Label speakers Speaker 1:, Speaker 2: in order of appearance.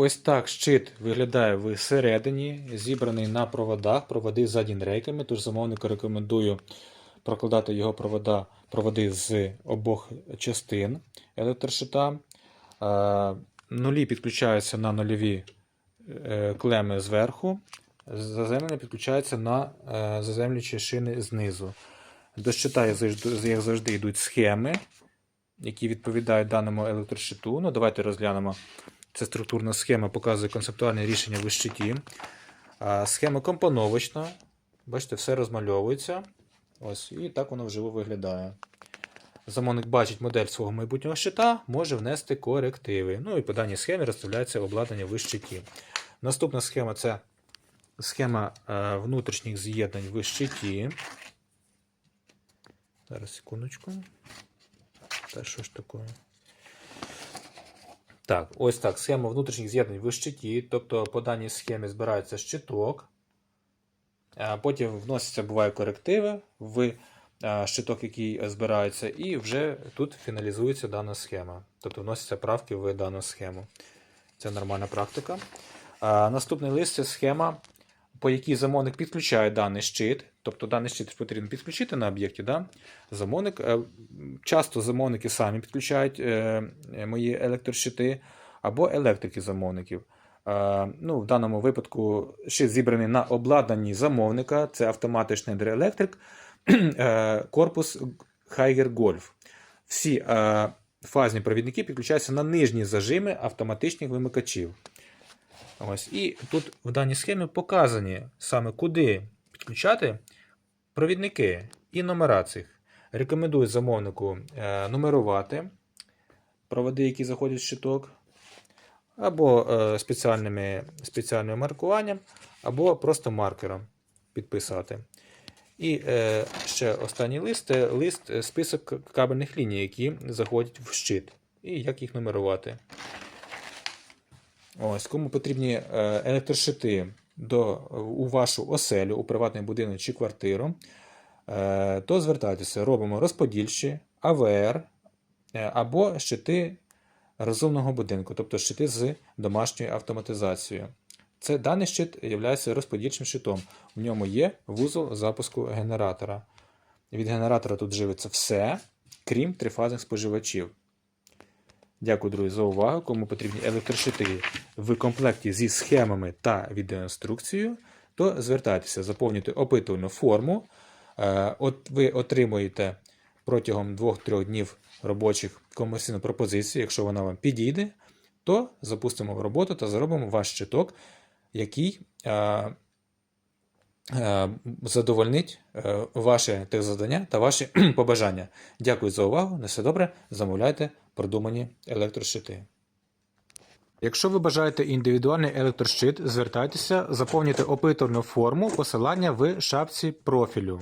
Speaker 1: Ось так щит виглядає всередині, зібраний на проводах, проводи з рейками, тож замовнику рекомендую прокладати його провода, проводи з обох частин електрошита. Е, Нулі підключаються на нульові е, клеми зверху, заземлення підключається на е, заземлюючі шини знизу. До щита, як завжди, йдуть схеми, які відповідають даному електрошиту. Ну, давайте розглянемо. Це структурна схема, показує концептуальне рішення в щиті. А, Схема компоновочна. Бачите, все розмальовується. Ось, І так воно вживу виглядає. Замовник бачить модель свого майбутнього щита, може внести корективи. Ну і по даній схемі розставляється обладнання в щиті. Наступна схема це схема е, внутрішніх з'єднань в щиті. Зараз секундочку. Та що ж таке? Так, ось так. Схема внутрішніх з'єднань в щиті. Тобто по даній схемі збирається щиток. Потім вносяться буває корективи в щиток, який збирається, і вже тут фіналізується дана схема. Тобто вносяться правки в дану схему. Це нормальна практика. Наступний лист це схема, по якій замовник підключає даний щит. Тобто даний щит потрібно підключити на об'єкті. Да? Замовник, е, часто замовники самі підключають е, мої електрощити або електрики замовників. Е, Ну, в даному випадку щит зібраний на обладнанні замовника. Це автомати Schneider Electric, е, корпус Heiger Golf. Всі е, фазні провідники підключаються на нижні зажими автоматичних вимикачів. Ось. І тут в даній схемі показані саме куди підключати провідники і номера цих. Рекомендую замовнику е, нумерувати проводи, які заходять в щиток, або е, спеціальними, спеціальним маркуванням, або просто маркером підписати. І е, ще останній лист лист список кабельних ліній, які заходять в щит. І як їх нумерувати. Ось, Кому потрібні е, електрошити до, у вашу оселю, у приватний будинок чи квартиру, е, то звертайтеся, робимо розподільчі, АВР е, або щити розумного будинку, тобто щити з домашньою автоматизацією. Це даний щит є розподільчим щитом. В ньому є вузол запуску генератора. Від генератора тут живиться все, крім трифазних споживачів. Дякую, друзі, за увагу. Кому потрібні електрошити в комплекті зі схемами та відеоінструкцією, то звертайтеся, заповнюйте опитувальну форму. Е, От ви отримуєте протягом 2-3 днів робочих комерційну пропозицію. Якщо вона вам підійде, то запустимо в роботу та зробимо ваш щиток, який е, задовольнить е, ваше техзадання та ваші побажання. Дякую за увагу. На все добре. Замовляйте продумані електрощити. Якщо ви бажаєте індивідуальний електрощит, звертайтеся, заповнюйте опитувальну форму посилання в шапці профілю.